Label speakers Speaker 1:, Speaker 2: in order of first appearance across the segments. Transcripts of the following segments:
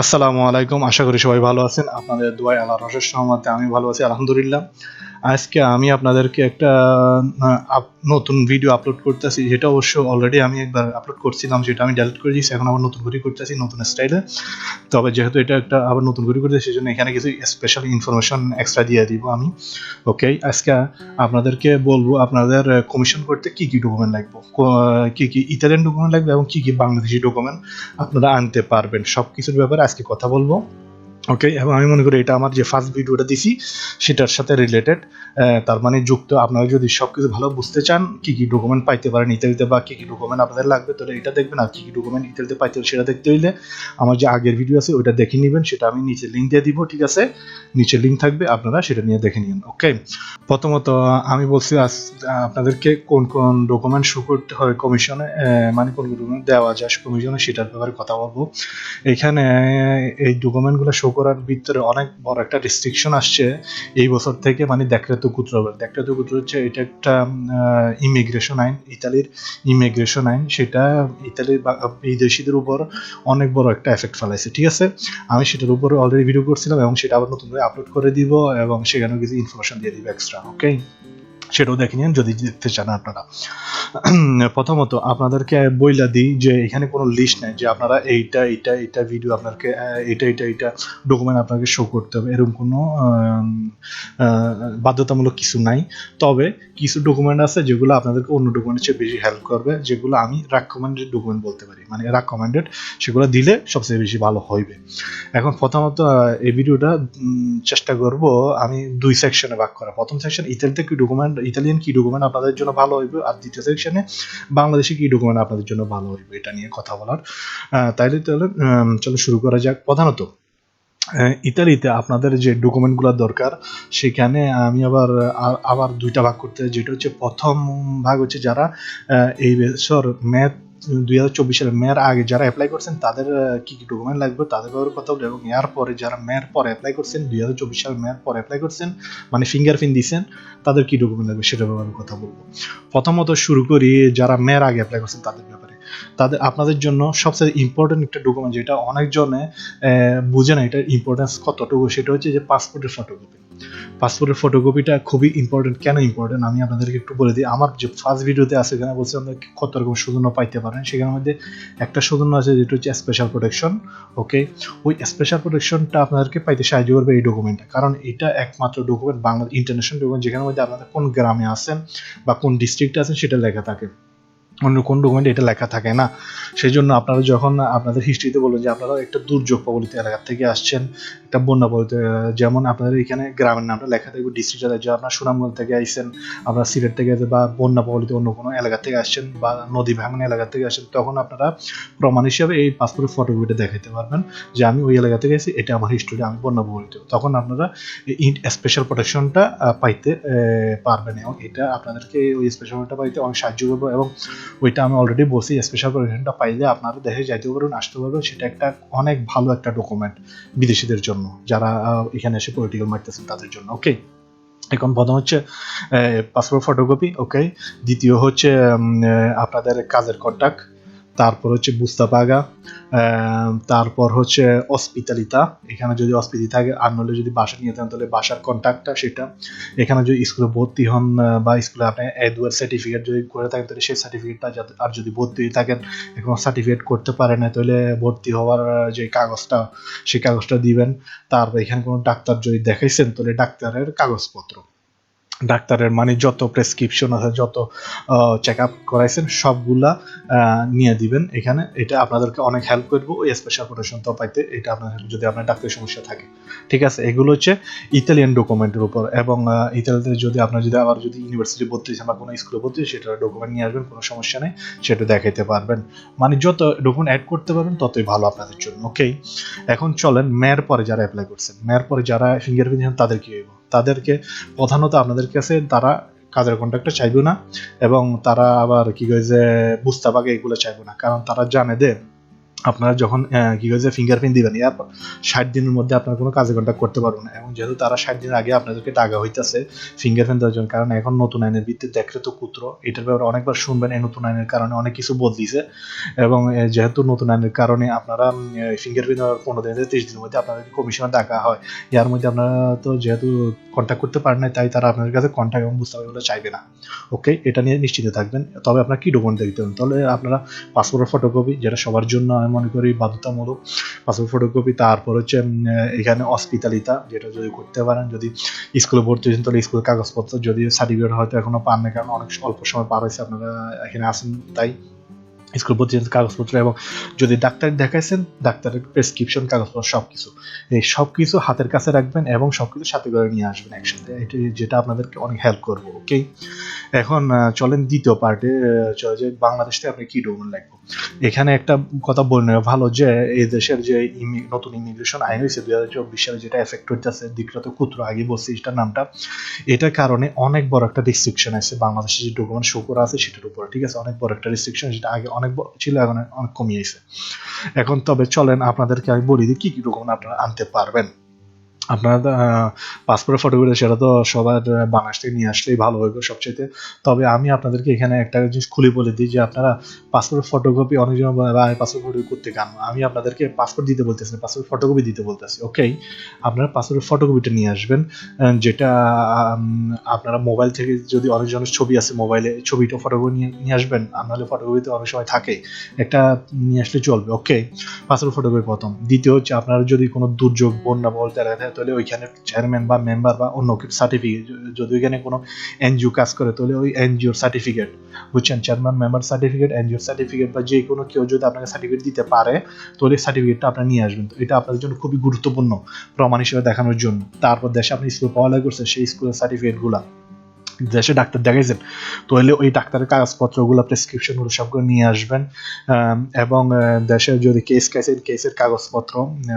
Speaker 1: আসসালামু আলাইকুম। আশা করি সবাই ভালো আছেন। আপনাদের দোয়াই আল্লাহ রসের সহমতে আমি ভালো আছি, আলহামদুলিল্লাহ। আজকে আমি আপনাদেরকে একটা নতুন ভিডিও আপলোড করতেছি, যেটা অবশ্য অলরেডি আমি একবার আপলোড করছিলাম, সেটা আমি ডিলিট করে দিয়েছি, এখন আবার নতুন করে করতেছি নতুন স্টাইলে তবে যেহেতু এটা একটা আবার নতুন করে করতেছি, সেই জন্য এখানে কিছু স্পেশাল ইনফরমেশন এক্সট্রা দিয়ে দিব আমি। ওকে আজকে আপনাদেরকে বলব আপনাদের কমিশন করতে কি কি ডকুমেন্ট লাগবে? কি কি ইতালিয়ান ডকুমেন্ট লাগবে এবং কি কি বাংলাদেশি ডকুমেন্ট আপনারা আনতে পারবেন। সব কিছুর ব্যাপারে আজকে কথা বলব। ওকে এবং আমি মনে করি এটা আমার যে ফার্স্ট ভিডিওটা দিছি, সেটার সাথে রিলেটেড তার মানে যুক্ত। আপনারা যদি সব কিছু ভালো বুঝতে চান, কি কি ডকুমেন্ট পাইতে পারেন ইত্যাদিতে বা কি কি ডকুমেন্ট আপনাদের লাগবে, তাহলে এটা দেখবেন। আর কি কি ডকুমেন্ট ইত্যাদিতে পাইতে হবে সেটা দেখতে হইলে আমার যে আগের ভিডিও আছে, ওইটা দেখে নেবেন। সেটা আমি নিচে লিঙ্ক দিয়ে দিব, ঠিক আছে? নিচে লিঙ্ক থাকবে, আপনারা সেটা নিয়ে দেখে নিন। ওকে প্রথমত, আমি বলছি আজ আপনাদেরকে কোন কোন ডকুমেন্ট শো করতে হয় কমিশনে মানে কোন ডকুমেন্ট দেওয়া যায় কমিশনে সেটার ব্যাপারে কথা বলব। এখানে এই ডকুমেন্টগুলো শো করার ভিতরে অনেক বড় একটা রেস্ট্রিকশন আসছে এই বছর থেকে মানে দেখরেতো কুত্র দেখরেতো কুত্র হচ্ছে এটা একটা ইমিগ্রেশন আইন, ইতালির ইমিগ্রেশন আইন। সেটা ইতালির বিদেশিদের উপর অনেক বড় একটা এফেক্ট ফেলাইছে, ঠিক আছে? আমি সেটার উপর অলরেডি ভিডিও করছিলাম এবং সেটা আবার নতুন করে আপলোড করে দিব এবং সেখানেও কিছু ইনফরমেশন দিয়ে দিব এক্সট্রা ওকে সেটাও দেখে নিন যদি দেখতে চান আপনারা। প্রথমত আপনাদেরকে বইলা দিই যে এখানে কোনো লিস্ট নেই যে আপনারা এইটা এইটা এইটা ভিডিও আপনাকে আহ, এইটা এইটা এইটা ডকুমেন্ট আপনাকে শো করতে হবে। এরকম কোনো বাধ্যতামূলক কিছু নাই। তবে কিছু ডকুমেন্ট আছে যেগুলো আপনাদেরকে অন্য ডকুমেন্টের চেয়ে বেশি হেল্প করবে যেগুলো আমি রাকমেন্ডেড ডকুমেন্ট বলতে পারি। মানে রাকমেন্ডেড সেগুলো দিলে সবচেয়ে বেশি ভালো হইবে। এখন প্রথমত এই ভিডিওটা চেষ্টা করব আমি দুই সেকশনে ভাগ করা। প্রথম সেকশন ইতালিতে কি ডকুমেন্ট ইতালিয়ান কি ডকুমেন্ট আপনাদের জন্য ভালো হইবে। আর দ্বিতীয় সেকশনে বাংলাদেশে কি ডকুমেন্ট আপনাদের জন্য ভালো হইবে। এটা নিয়ে কথা বলার। তাইলে তাহলে চলো শুরু করা যাক। প্রধানত ইতালিতে আপনাদের যে ডকুমেন্টগুলো দরকার, সেখানে আমি আবার আবার দুইটা ভাগ করতে যেটা হচ্ছে প্রথম ভাগ হচ্ছে যারা এই বছর ম্যাথ দুই হাজার চব্বিশ সালে মেয়ের আগে যারা অ্যাপ্লাই করছেন, তাদের কী কি ডকুমেন্ট লাগবে তাদের ব্যাপারে কথা বলব এবং এর পরে যারা মেয়ের পরে অ্যাপ্লাই করছেন, দুই হাজার চব্বিশ সালে মেয়ের পরে অ্যাপ্লাই করছেন মানে ফিঙ্গারপ্রিন্ট দিয়েছেন তাদের কি ডকুমেন্ট লাগবে সেটার ব্যাপারে কথা বলব। প্রথমত শুরু করি, যারা মেয়ের আগে অ্যাপ্লাই করছেন, তাদের তাদের আপনাদের জন্য সবচেয়ে ইম্পর্টেন্ট একটা ডকুমেন্ট যেটা অনেকজনে বুঝে না এটার ইম্পর্টেন্স কতটুকু, সেটা হচ্ছে যে পাসপোর্টের ফটোকপি পাসপোর্টের ফটোকপিটা খুবই ইম্পর্টেন্ট কেন ইম্পর্টেন্ট আমি আপনাদেরকে একটু বলে দিই। আমার যে ফার্স্ট ভিডিওতে আছে এখানে বলছি আপনারা কত রকম সৌজন্য পাইতে পারেন? সেখানের মধ্যে একটা সৌজন্য আছে, যেটা হচ্ছে স্পেশাল প্রোটেকশন ওকে ওই স্পেশাল প্রোটেকশনটা আপনাদেরকে পাইতে সাহায্য করবে এই ডকুমেন্টটা কারণ এটা একমাত্র ডকুমেন্ট বাংলা ইন্টারন্যাশনাল ডকুমেন্ট যেখানের মধ্যে আপনাদের কোন গ্রামে আছেন বা কোন ডিস্ট্রিক্টে আছেন, সেটা লেখা থাকে। অন্য কোন ডকুমেন্টে এটা লেখা থাকে না। সেই জন্য আপনারা যখন আপনাদের হিস্ট্রিতে বলবেন যে আপনারা একটা দুর্যোগ প্রবলিত এলাকা থেকে আসছেন, একটা বন্যা প্রবলিত, যেমন আপনাদের এখানে গ্রামের নামটা লেখা থাকবে ডিস্ট্রিক্ট যে আপনার সুনামগঞ্জ থেকে আসছেন আপনারা সিলেট থেকে বা বন্যা প্রবলিত অন্য কোনো এলাকা থেকে আসছেন বা নদী ভাঙন এলাকা থেকে আসছেন, তখন আপনারা প্রমাণ হিসাবে এই পাসপোর্টের ফটোকপিটা দেখাতে পারবেন যে আমি ওই এলাকা থেকে এসেছি এটা আমার হিস্টোরি আমি বন্যা প্রবলিত। তখন আপনারা স্পেশাল প্রোটেকশনটা পাইতে পারবেন এবং এটা আপনাদেরকে ওই স্পেশালটা পাইতে অনেক সাহায্য করবে এবং ওইটা আমি অলরেডি বলছি স্পেশাল প্রোটেকশনটা পাইলে আপনারা দেশে যাইতে পারবেন, আসতে পারবেন। সেটা একটা অনেক ভালো একটা ডকুমেন্ট বিদেশিদের জন্য, যারা এখানে এসে পলিটিক্যাল মারতেছেন তাদের জন্য ওকে এখন প্রথম হচ্ছে পাসপোর্ট ফটোকপি ওকে দ্বিতীয় হচ্ছে আপনাদের কাজের কন্ট্যাক্ট তারপর হচ্ছে বুস্তা পাগা আহ, তারপর হচ্ছে অসপিটালিতা এখানে যদি অসপিটি থাকে আর নলে যদি বাসা নিয়ে থাকেন তাহলে বাসার কন্ট্যাক্টটা সেটা। এখানে যদি স্কুলে ভর্তি হন বা স্কুলে আপনি এডুয়ার সার্টিফিকেট যদি করে থাকেন তাহলে সেই সার্টিফিকেটটা যাতে আর যদি ভর্তি হয়ে থাকেন এখন সার্টিফিকেট করতে পারে না তাহলে ভর্তি হওয়ার যে কাগজটা সেই কাগজটা দিবেন। তারপর এখানে কোনো ডাক্তার যদি দেখাইছেন তাহলে ডাক্তারের কাগজপত্র। ডাক্তারের মানে যত প্রেসক্রিপশন আছে, যত চেক আপ করাইছেন, সবগুলা নিয়ে দিবেন এখানে। এটা আপনাদেরকে অনেক হেল্প করবে ওই স্পেশাল তো পাইতে এটা আপনার, যদি আপনার ডাক্তারের সমস্যা থাকে। ঠিক আছে? এগুলো হচ্ছে ইতালিয়ান ডকুমেন্টের উপর এবং ইতালিতে যদি আপনার যদি আবার যদি ইউনিভার্সিটি ভর্তি বা কোনো স্কুলে ভর্তি সেটার ডকুমেন্ট নিয়ে আসবেন, কোনো সমস্যা নেই, সেটা দেখাইতে পারবেন। মানে যত ডকুমেন্ট অ্যাড করতে পারবেন, ততই ভালো আপনাদের জন্য। ওকেই এখন চলেন, মেয়ের পরে যারা অ্যাপ্লাই করছেন, মেয়ের পরে যারা ফিঙ্গারপ্রিন্ট তাদের কি হইব? তাদেরকে প্রধানত আপনাদের কাছে তারা কাজের কন্ট্রাক্টটা চাইবে না, এবং তারা আবার কি কয় যে পারে এগুলো চাইবে না। কারণ তারা জানে যে আপনারা যখন কি হয়েছে ফিঙ্গারপ্রিন্ট দিবেন এরপর ষাট দিনের মধ্যে আপনার কোনো কাজে কন্ট্যাক্ট করতে পারবেন না। এবং যেহেতু তারা ষাট দিনের আগে আপনাদেরকে টাকা হইতেছে ফিঙ্গারপ্রিন্ট দেওয়ার জন্য, কারণ এখন নতুন আইনের ভিত্তিতে দেখলে তো কুত্র, এটার ব্যাপারে অনেকবার শুনবেন, এই নতুন আইনের কারণে অনেক কিছু বদলিছে। এবং যেহেতু নতুন আইনের কারণে আপনারা ফিঙ্গারপ্রিন্ট দেওয়ার পনেরো দিন তিরিশ দিনের মধ্যে আপনাদেরকে কমিশনে টাকা হয়, ইয়ার মধ্যে আপনারা তো যেহেতু কন্ট্যাক্ট করতে পারেন না তাই তারা আপনাদের কাছে কন্ট্যাক্ট এবং বুঝতে পারবে চাইবে না। ওকে এটা নিয়ে নিশ্চিত থাকবেন। তবে আপনার কি ডকুমেন্ট দেখতে হবে তাহলে আপনারা পাসপোর্টের ফটোকপি যেটা সবার জন্য মনে করি বাধ্যতামূলক পাসপোর্ট ফটোকপি তারপর হচ্ছে এখানে অস্পিতালিতা যেটা যদি করতে পারেন, যদি স্কুলে ভর্তি হয়েছেন, তাহলে স্কুলের কাগজপত্র যদি সার্টিফিকেট হয়তো এখনও পান না, কারণ অনেক অল্প সময় পার হয়েছে, আপনারা এখানে আসেন, তাই স্কুল হয়েছেন কাগজপত্র এবং যদি ডাক্তার দেখাইছেন, ডাক্তারের প্রেসক্রিপশন কাগজপত্র সব কিছু এই সব কিছু হাতের কাছে রাখবেন এবং সব কিছু সাথে করে নিয়ে আসবেন একসাথে। এটি যেটা আপনাদেরকে অনেক হেল্প করবে ওকে এখন চলেন দ্বিতীয় পার্টে চলে যে বাংলাদেশ থেকে আপনি কি ডকুমেন্ট লাগবে? এখানে একটা কথা বলে ভালো যে, এই দেশের যে নতুন ইমিগ্রেশন আইন হয়েছে দুই হাজার চব্বিশ সালে যেটা এফেক্ট হইতেছে দিকটা তো কুত্র, আগে বলছি এটার নামটা। এটার কারণে অনেক বড় একটা রেস্ট্রিকশন আছে। বাংলাদেশে যে ডকুমেন্ট শো করা আছে, সেটার উপরে, ঠিক আছে? অনেক বড় একটা রেস্ট্রিকশন যেটা আগে অনেক ছিল, এখন অনেক কমিয়েছে। এখন তবে চলেন, আপনাদেরকে আমি বলি দিই কি কি রকম আপনারা আনতে পারবেন। আপনার পাসপোর্ট ফটোগুলো সেটা তো সবার বাংলাদেশ থেকে নিয়ে আসলেই ভালো হবে সবচেয়ে তবে আমি আপনাদেরকে এখানে একটা জিনিস খুলে বলে দিই যে আপনারা পাসপোর্ট ফটোকপি অনেকজন বলে পাসপোর্ট ফটো করতে কেন আমি আপনাদেরকে পাসপোর্ট দিতে বলতেছি পাসপোর্ট ফটোকপি দিতে বলতেছি ওকে আপনারা পাসপোর্ট ফটোকপিটা নিয়ে আসবেন যেটা আপনারা মোবাইল থেকে যদি অনেকজনের ছবি আছে মোবাইলে ছবিটা ফটোকপি নিয়ে নিয়ে আসবেন। আপনাদের ফটোকপিতে অনেক সময় থাকে, একটা নিয়ে আসলে চলবে ওকে পাসপোর্ট ফটোকপি প্রথম। দ্বিতীয় হচ্ছে আপনারা যদি কোনো দুর্যোগ, বন্যা বলতে থাকে তাহলে ওইখানে চেয়ারম্যান বা মেম্বার বা অন্য সার্টিফিকেট যদি ওইখানে কোনো এনজিও কাজ করে, তাহলে ওই এনজিওর সার্টিফিকেট বুঝছেন? চেয়ারম্যান মেম্বার সার্টিফিকেট এনজিওর সার্টিফিকেট বা যে কোনো কেউ যদি আপনাকে সার্টিফিকেট দিতে পারে, তাহলে সার্টিফিকেটটা আপনার নিয়ে আসবেন। তো এটা আপনার জন্য খুবই গুরুত্বপূর্ণ প্রমাণ হিসেবে দেখানোর জন্য। তারপর দেশে আপনি স্কুল পড়ালেখা করছে সেই স্কুলের সার্টিফিকেটগুলো দেশে ডাক্তার দেখাইছেন তাহলে ওই ডাক্তারের কাগজপত্রগুলো প্রেসক্রিপশনগুলো সবগুলো নিয়ে আসবেন এবং আহ, দেশে যদি কেস কেসের কেসের কাগজপত্র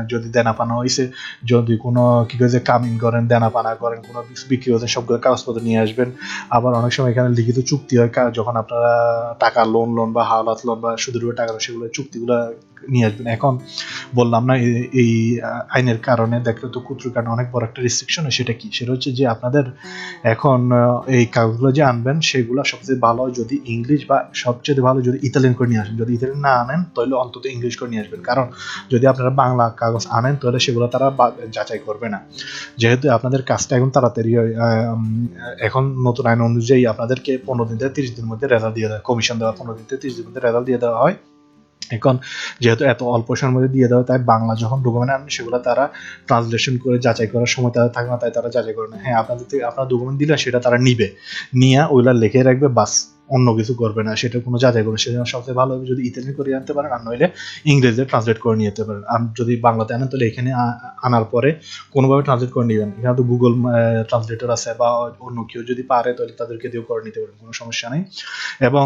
Speaker 1: যদি দেনা পানা হয়েছে যদি কোনো কি কয়েছে কামিন করেন দেনা পানা করেন কোনো বিক্রি হয়েছে সবগুলো কাগজপত্র নিয়ে আসবেন। আবার অনেক সময় এখানে লিখিত চুক্তি হয় যখন আপনারা টাকা লোন লোন বা হাওলাত লোন বা সুদের টাকা সেগুলো চুক্তিগুলো নিয়ে আসবেন। এখন বললাম না এই- আইনের কারণে দেখলে তো কুত্রুর কারণে অনেক বড় একটা রেস্ট্রিকশন সেটা কি? সেটা হচ্ছে যে আপনাদের এখন এই কাগজগুলো যে আনবেন সেগুলো সবচেয়ে ভালো যদি ইংলিশ বা সবচেয়ে ভালো যদি ইতালিয়ান করে নিয়ে আসেন। যদি ইতালিয়ান না আনেন তাহলে অন্তত ইংলিশ করে নিয়ে আসবেন। কারণ যদি আপনারা বাংলা কাগজ আনেন তাহলে সেগুলো তারা যাচাই করবে না। যেহেতু আপনাদের কাজটা এখন তাড়াতাড়ি হয় এখন নতুন আইন অনুযায়ী আপনাদেরকে পনেরো দিন থেকে তিরিশ দিনের মধ্যে রেজাল্ট দিয়ে দেয় কমিশন দেওয়া পনেরো দিন থেকে তিরিশ দিনের মধ্যে রেজাল্ট দিয়ে দেওয়া হয়। এখন যেহেতু এত অল্প সময়ের মধ্যে দিয়ে দেওয়া, তাই বাংলা যখন ডকুমেন্ট আনেন সেগুলো তারা ট্রান্সলেশন করে যাচাই করার সময় তারা থাকে না, তাই তারা যাচাই করে না। হ্যাঁ আপনাদের থেকে, আপনার ডকুমেন্ট দিলে সেটা তারা নিবে। নিয়ে ওইগুলা লিখে রাখবে, বাস। অন্য কিছু করবে না, সেটা কোনো যাচাই করবে সেজন্য সবচেয়ে ভালো হবে যদি ইতালিয়ান করে আনতে পারেন, আর নইলে ইংরেজিতে ট্রান্সলেট করে নিয়ে যেতে পারেন। আর যদি বাংলাতে আনেন, তাহলে এখানে আনার পরে কোনোভাবে ট্রান্সলেট করে নেবেন। এখানে তো গুগল ট্রান্সলেটর আছে বা অন্য কেউ যদি পারে, তাহলে তাদেরকে দিয়েও করে নিতে পারেন, কোনো সমস্যা নেই। এবং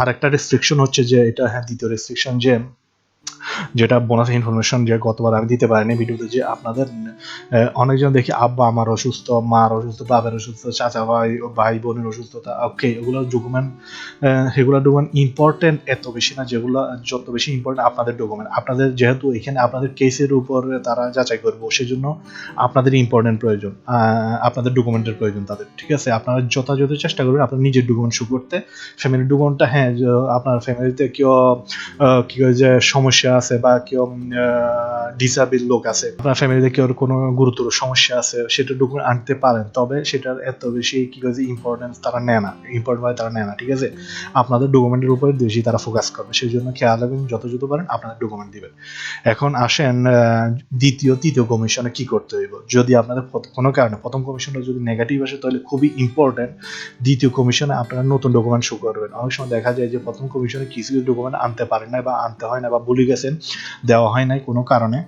Speaker 1: আর আরেকটা রেস্ট্রিকশন হচ্ছে যে, এটা হ্যাঁ দ্বিতীয় রেস্ট্রিকশন যে যেটা বোনাস ইনফরমেশন যে গতবার আমি দিতে পারিনি ভিডিওতে যে আপনাদের অনেকজন দেখি আব্বা আমার অসুস্থ, মার অসুস্থ বাবার অসুস্থ, চাচা ভাই ভাই বোনের অসুস্থতা ওকে এগুলো ডকুমেন্ট সেগুলো ডকুমেন্ট ইম্পর্টেন্ট এত বেশি না যেগুলো যত বেশি ইম্পর্টেন্ট আপনাদের ডকুমেন্ট আপনাদের যেহেতু এখানে আপনাদের কেসের উপর তারা যাচাই করব, সেজন্য আপনাদের ইম্পর্টেন্ট প্রয়োজন আপনাদের ডকুমেন্টের প্রয়োজন তাদের, ঠিক আছে? আপনারা যথাযথ চেষ্টা করবেন আপনার নিজের ডকুমেন্ট শু করতে। ফ্যামিলি ডকুমেন্টটা হ্যাঁ আপনার ফ্যামিলিতে কেউ কি হয় যে সমস্যা আছে বা কেউ ডিসাবিল লোক আছে, আপনার ফ্যামিলিতে কেউ কোনো গুরুতর সমস্যা আছে, সেটা ডকুমেন্ট আনতে পারেন, তবে সেটার এত বেশি কি হয় ইম্পর্টেন্স তারা নেয় না ইম্পর্টেন্ট ভাবে তারা নেয় না, ঠিক আছে? আপনাদের ডকুমেন্টের উপরে বেশি তারা ফোকাস করবে, সেই জন্য খেয়াল রাখবেন, যত যত পারেন, আপনাদের ডকুমেন্ট দিবেন। এখন আসেন দ্বিতীয়, তৃতীয় কমিশনে কি করতে হইব? যদি আপনাদের কোনো কারণে, প্রথম কমিশনটা যদি নেগেটিভ আসে, তাহলে খুবই ইম্পর্টেন্ট দ্বিতীয় কমিশনে আপনারা নতুন ডকুমেন্ট শো করবেন। অনেক সময় দেখা যায় যে প্রথম কমিশনে কিছু ডকুমেন্ট আনতে পারেন না বা আনতে হয় না বা ভুলে গেছেন দেওয়া হয় নাই কোনো কারণে।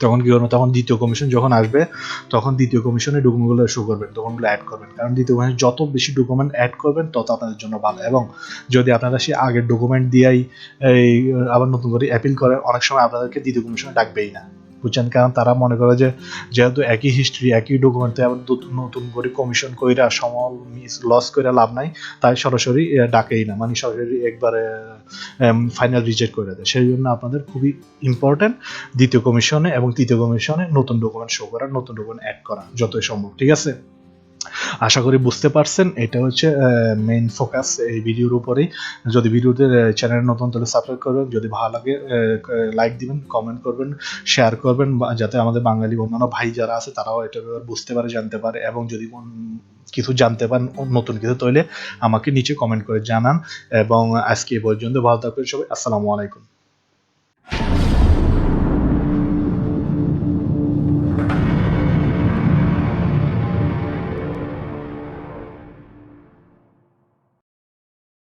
Speaker 1: তখন কি করবেন? তখন দ্বিতীয় কমিশন যখন আসবে, তখন দ্বিতীয় কমিশনে ডকুমেন্টগুলো শো করবেন ডকুমেন্টগুলো অ্যাড করবেন। কারণ দ্বিতীয় কমিশন যত বেশি ডকুমেন্ট অ্যাড করবেন, তত আপনাদের জন্য ভালো। এবং যদি আপনারা সেই আগের ডকুমেন্ট দিয়েই এই, আবার নতুন করে অ্যাপিল করেন, অনেক সময় আপনাদেরকে দ্বিতীয় কমিশনে ডাকবেই না। বুঝছেন? কারণ তারা মনে করে যে, যেহেতু একই হিস্ট্রি একই ডকুমেন্ট আবার নতুন করে কমিশন কইরা সমল মিস লস কইরা লাভ নাই, তাই সরাসরি ডাকেই না। মানে সরাসরি একবারে ফাইনাল রিজেক্ট করে দেয়। সেই জন্য আপনাদের খুবই ইম্পর্টেন্ট দ্বিতীয় কমিশনে এবং তৃতীয় কমিশনে নতুন ডকুমেন্ট শো করা, নতুন ডকুমেন্ট অ্যাড করা যতই সম্ভব, ঠিক আছে? আশা করি বুঝতে পারছেন, এটা হচ্ছে মেইন ফোকাস এই ভিডিওর উপরেই। যদি ভিডিওতে চ্যানেল নতুন, তাহলে সাবস্ক্রাইব করবেন। যদি ভালো লাগে লাইক দিবেন কমেন্ট করবেন শেয়ার করবেন যাতে আমাদের বাঙালি অন্যান্য ভাই যারা আছে, তারাও এটা বুঝতে পারে, জানতে পারে, এবং যদি কোন কিছু জানতে পারেন নতুন কিছু, তাহলে আমাকে নিচে কমেন্ট করে জানান। এবং আজকে এ পর্যন্ত ভালো থাকবেন সবাই। আসসালামু আলাইকুম।